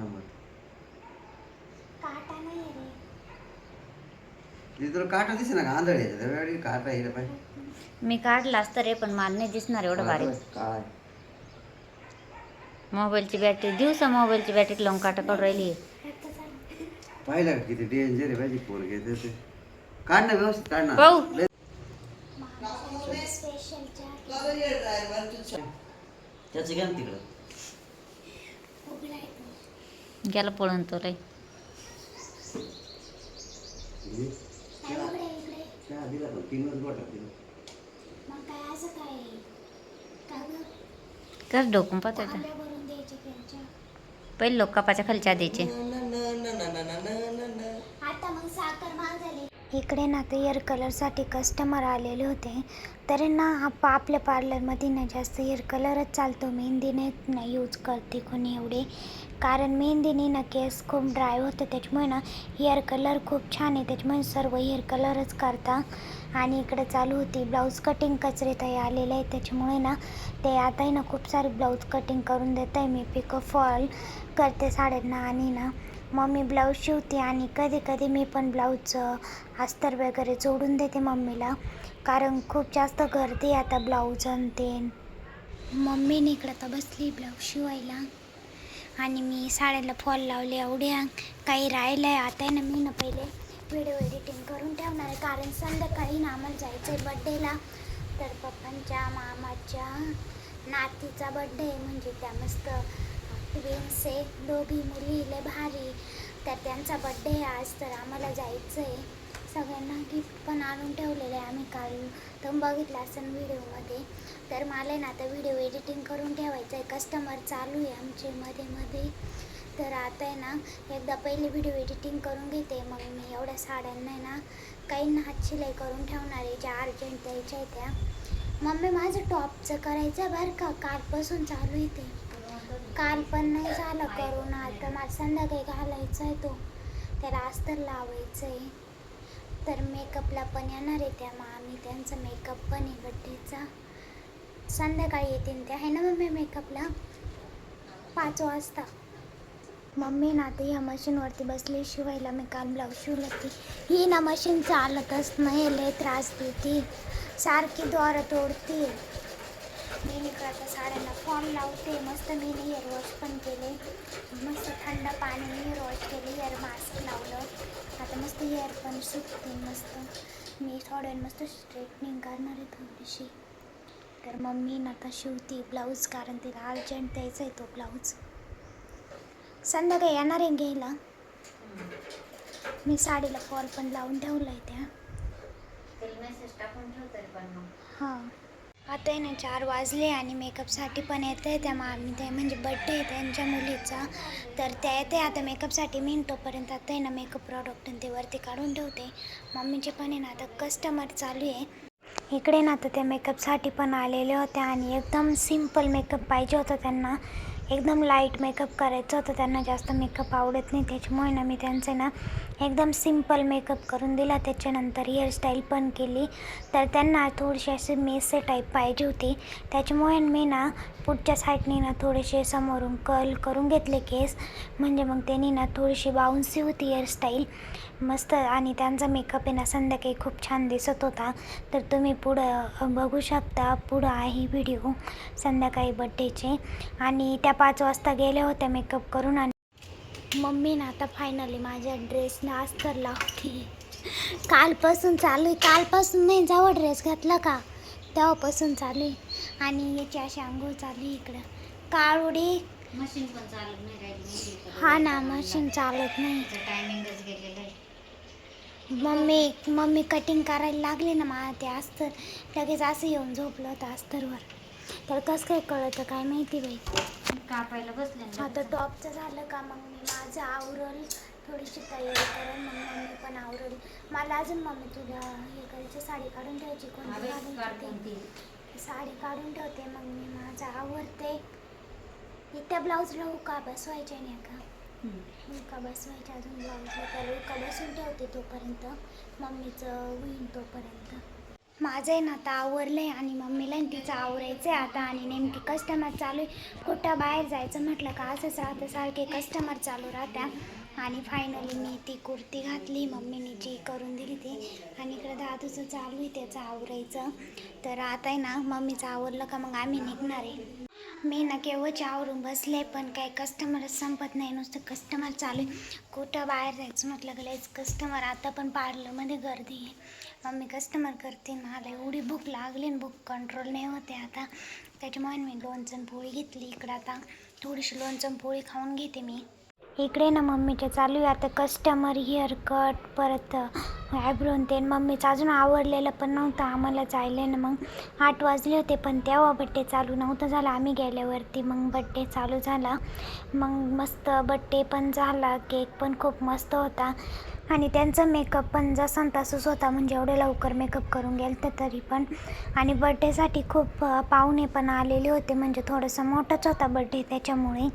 थांबत काटा नाही रे. तिथे तुला काटा दिसे ना का? आंधळ आहे. त्यावेळी काटा येईल पाहिजे मी काढला असतं रे पण मला नाही दिसणार एवढं बारीक. काय? मोबाईलची बॅटरी दिवसा मोबाईलची बॅटरी लावून काटा काढून राहिली. रक्त चालू. पाहिलं का किती डेंजर आहे पाहिजे? फोन घ्यायचं ते काढ ना व्यवस्थित काढ ना. पाहू. लय- स्पेशल चहा त्याचं घ्या ना तिकडं. डोकून पाहतोय तो. तांब्या भरून द्यायचे त्यांच्या. पहिले लोक कपाच्या खालच्या द्यायचे आता मग साखर महाग झाली इकडे ना ते हेअर कलरसाठी कस्टमर आलेले होते. तरी ना आप आपल्या पार्लरमध्ये ना जास्त हेअर कलरच चालतो. मेहंदीने ना यूज करते कोणी एवढे. कारण मेहंदीने ना केस खूप ड्राय होतं. त्याच्यामुळे ना हेअर कलर खूप छान आहे. त्याच्यामुळे सर्व हेअर कलरच करता. आणि इकडे चालू होती ब्लाऊज कटिंग कचरे ताई आलेले आहे त्याच्यामुळे ना ते आताही ना खूप सारे ब्लाऊज कटिंग करून देत आहे मी पिकअप फॉल करते साड्यांना आणि ना मम्मी ब्लाऊज शिवते आणि कधी कधी मी पण ब्लाऊजचं अस्तर वगैरे जोडून देते मम्मीला. कारण खूप जास्त गर्दी आहे आता ब्लाऊज आणते मम्मी इकडं तर बसली ब्लाऊज शिवायला. आणि मी साड्याला फॉल लावले एवढ्या. काही राहिलं आहे आता आहे ना मी ना पहिले व्हिडिओ एडिटिंग करून ठेवणार आहे. कारण संध्याकाळी ना आम्हाला जायचं आहे बड्डेला तर पप्पांच्या मामाच्या नातीचा बड्डे आहे. म्हणजे त्या मस्त ट्विन्स आहे. दोघी मुली लय भारी. त्यांचा बड्डे आहे आज तर आम्हाला जायचं आहे सगळ्यांना गिफ्ट पण आणून ठेवलेलं आहे आम्ही काल. तुम्ही बघितलं असेल व्हिडिओमध्ये तर मला ना आता व्हिडिओ एडिटिंग करून ठेवायचं आहे. कस्टमर चालू आहे आमचे मध्ये मध्ये. तर आता आहे ना एकदा पहिले व्हिडिओ एडिटिंग करून घेते मग मी एवढ्या साड्यांना आहे ना काहींना हात शिलाई करून ठेवणार आहे ज्या अर्जंट द्यायच्या आहे त्या. मम्मी माझं टॉपचं करायचं आहे बरं का? कालपासून चालू आहे ते. काल पण नाही झालं करून. आता मला संध्याकाळी घालायचा आहे तो. त्याला अस्तर लावायचं आहे तर मेकअपला पण येणार आहे त्या मग आम्ही त्यांचा मेकअप पण आहे बड्डेचा. संध्याकाळी येतील त्या आहे ना मम्मी मेकअपला? पाच वाजता. मम्मी ना आता ह्या मशीनवरती बसली. शिवायला मी काल ब्लाऊज शिवलं ती ही ना मशीन चालतच नाही. लय त्रास देते. सारखी द्वारं तोडते. मी आता साड्यांना फॉर्म लावते. मस्त मी हेअर वॉश पण केले. मस्त थंड पाणी हेअर वॉश केले हेअर मास्क लावलं. आता मस्त हेअर पण सुकते मस्त. मी थोड्या मस्त स्ट्रेटनिंग करणार आहे थोडीशी. तर मम्मी ना आता शिवते ब्लाऊज कारण तिला अर्जंट द्यायचा आहे तो ब्लाऊज संध्याकाळी येणार आहे घ्यायला. मी साडीला फॉल पण लावून ठेवला आहे त्या हां. आता आहे ना चार वाजले आणि मेकअपसाठी पण येत आहे त्या आम्ही ते म्हणजे बड्डे आहे त्यांच्या मुलीचा. तर त्या येते आता मेकअपसाठी मी तोपर्यंत आता आहे ना मेकअप प्रॉडक्ट ते वरती काढून ठेवते. मम्मीचे पण आहे ना आता कस्टमर चालू आहे. इकडे ना आता त्या मेकअपसाठी पण आलेले होत्या आणि एकदम सिंपल मेकअप पाहिजे होता त्यांना. एकदम लाइट मेकअप करायचं होतं. त्यांना जास्त मेकअप आवडत नाही. त्याच्यामुळे ना मी त्यांचे ना एकदम सिंपल मेकअप करून दिला. त्याच्यानंतर हेअरस्टाईल पण केली. तर त्यांना थोडीशी अशी मेसे टाईप पाहिजे होती. त्याच्यामुळे मी ना पुढच्या साईडने ना थोडेसे समोरून कर्ल करून घेतले केस. म्हणजे मग त्यांनी ना थोडीशी बाउन्सी होती हेअरस्टाईल मस्त आणि त्यांचा मेकअप आहे ना संध्याकाळी खूप छान दिसत होता. तर तुम्ही पुढं बघू शकता पुढं आहे व्हिडिओ संध्याकाळी बड्डेचे आणि त्या पाच वाजता गेल्या होत्या मेकअप करून आणि मम्मी ना आता फायनली माझ्या ड्रेसला अस्तर लावते. कालपासून चालू आहे. कालपासून नाही जेव्हा ड्रेस घातला का? तेव्हापासून चालू आहे. आणि याची अशी आंघोळ चालू आहे इकडं. काळुडी. मशीन पण चालत नाही हा ना मशीन चालत नाही. टायमिंगच गेलेलं आहे. मम्मी मम्मी कटिंग करायला लागली ना मला ते अस्तर. लगेच असं येऊन झोपलं होतं अस्तरवर. तर कसं काय कळतं काय माहिती बाई? कापायला बसले ना. आता टॉपचं झालं का मग मी माझं आवरल थोडीशी तयारी करेन मग मम्मी पण आवरल. मला अजून मम्मी तुला हे करायची साडी काढून ठेवायची कोणती काढून ठेवते? साडी काढून ठेवते मग मी माझं आवरते. इथं ब्लाऊजला उका बसवायचे नाही का? उका बसवायच्या अजून ब्लाऊजला त्याला उका बसून ठेवते तोपर्यंत. मम्मीचं होईन तोपर्यंत. माझं आहे ना आता आवरलं आहे आणि मम्मीला तिचं आवरायचं आहे आता आणि नेमकी कस्टमर चालू आहे. कुठं बाहेर जायचं म्हटलं का? असंच राहतं. सारखे कस्टमर चालू राहत्या. आणि फायनली मी ती कुर्ती घातली. मम्मीने जी करून दिली ती. आणि इकडं दादूचं चालू आहे त्याचं आवरायचं. तर आता आहे ना मम्मीचं आवरलं का मग आम्ही निघणार आहे. मी ना केव्हाची आवरून बसले पण काय कस्टमरच संपत नाही. नुसतं कस्टमर चालू आहे. कुठं बाहेर जायचं म्हटलं का लयच कस्टमर आता पण पार्लरमध्ये गर्दी आहे. मम्मी कस्टमर करते. मला एवढी भूक लागली बुक भूक कंट्रोल नाही होते आता. त्याच्यामुळे मी लोणचण पोळी घेतली इकडं आता. थोडीशी लोणचण पोळी खाऊन घेते मी. इकडे ना मम्मीचे चालू आहे. आता कस्टमर हेअर कट परत ॲब्रोन ते मम्मीचं अजून आवडलेलं पण नव्हतं. आम्हाला जायला ना मग आठ वाजले होते पण तेव्हा बड्डे चालू नव्हतं झालं. आम्ही गेल्यावरती मग बड्डे चालू झाला. मग मस्त बड्डे पण झाला. केक पण खूप मस्त होता. आणि त्यांचा मेकअप पण जसा तसंच होता. म्हणजे एवढे लवकर मेकअप करून गेलं तर तरी पण. आणि बड्डेसाठी खूप पाहुणे पण आलेले होते. म्हणजे थोडंसं मोठाच होता बड्डे त्याच्यामुळे.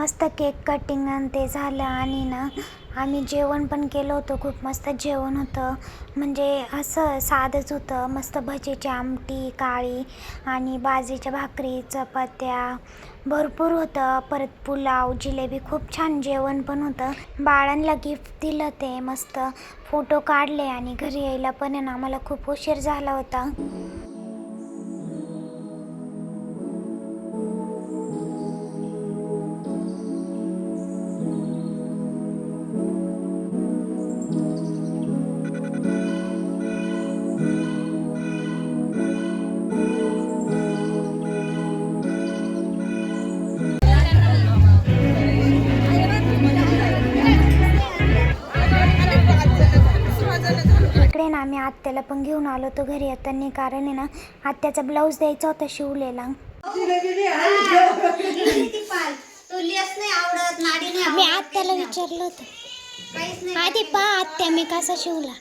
मस्त केक कटिंग आणि ते झालं आणि ना आम्ही जेवण पण केलं होतं खूप मस्त जेवण होतं. म्हणजे असं साधंच होतं मस्त भजीची आमटी काळी आणि बाजरीच्या भाकरी चपात्या. भरपूर होतं. परत पुलाव जिलेबी खूप छान जेवण पण होतं. बाळांना गिफ्ट दिलं ते मस्त. फोटो काढले आणि घरी यायला पण आहे ना आम्हाला खूप उशीर झाला होता. आम्ही आत्याला पण घेऊन आलो होतो घरी. येताना कारण आहे ना आत्याचा ब्लाऊज द्यायचा होता शिवलेला. मी आत्याला विचारलं होतं. आधी पा आत्या मी कसा शिवला.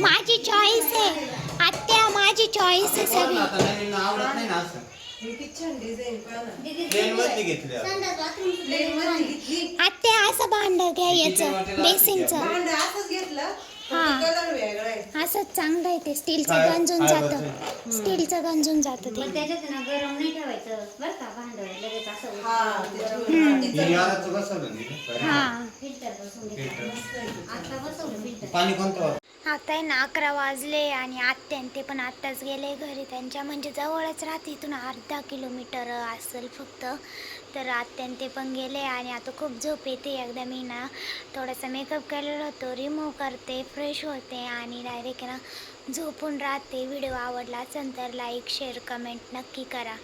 माझी चॉईस आहे. आत्या माझी चॉईस आहे सगळी. नाही ना. असं प्लेन वरती घेतल्या. आत्या भांड घ्या याचं. बेसिनचं भांडं असंच घेतलं हा. कलर वेगळा आहे. असंच चांगलं आहे ते. स्टीलचं काय- गंजून काय जातं. स्टीलचं गंजून जातं ते. पण त्याच्यात ना गरम नाही ठेवायचं. बरं का भांड लगेच असं हा ते हे याराचं बसवलं ना इथं. हां. फिल्टर बसून घेतलं. आता बसवलं फिल्टर पाणी कोणतं वापरलं? आता आहे ना अकरा वाजले आणि आत्या ते पण आत्ताच गेले घरी. त्यांच्या म्हणजे जवळच राहते इथून अर्धा किलोमीटर असेल फक्त. तर आत्यान ते पण गेले आणि आता खूप झोप येते एकदा मी ना. थोडासा मेकअप केलेला होतो रिमूव्ह करते फ्रेश होते आणि डायरेक्ट ना झोपून राहते. व्हिडिओ आवडला असेल तर लाईक शेअर कमेंट नक्की करा.